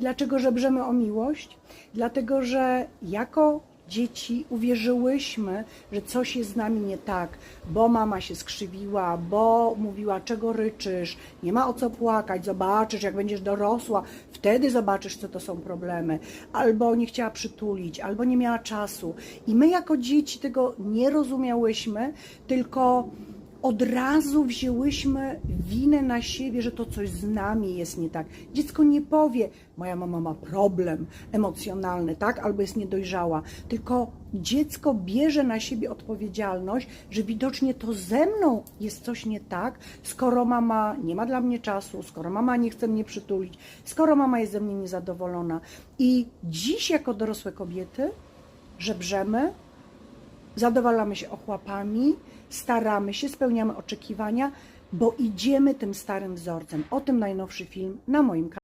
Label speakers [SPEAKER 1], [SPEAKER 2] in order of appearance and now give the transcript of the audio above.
[SPEAKER 1] Dlaczego żebrzemy o miłość? Dlatego, że jako dzieci uwierzyłyśmy, że coś jest z nami nie tak, bo mama się skrzywiła, bo mówiła, czego ryczysz, nie ma o co płakać, zobaczysz, jak będziesz dorosła, wtedy zobaczysz, co to są problemy, albo nie chciała przytulić, albo nie miała czasu. I my jako dzieci tego nie rozumiałyśmy, tylko od razu wzięłyśmy winę na siebie, że to coś z nami jest nie tak. Dziecko nie powie, moja mama ma problem emocjonalny, tak, albo jest niedojrzała, tylko dziecko bierze na siebie odpowiedzialność, że widocznie to ze mną jest coś nie tak, skoro mama nie ma dla mnie czasu, skoro mama nie chce mnie przytulić, skoro mama jest ze mnie niezadowolona. I dziś, jako dorosłe kobiety, żebrzemy, zadowalamy się ochłapami, staramy się, spełniamy oczekiwania, bo idziemy tym starym wzorcem. O tym najnowszy film na moim kanale.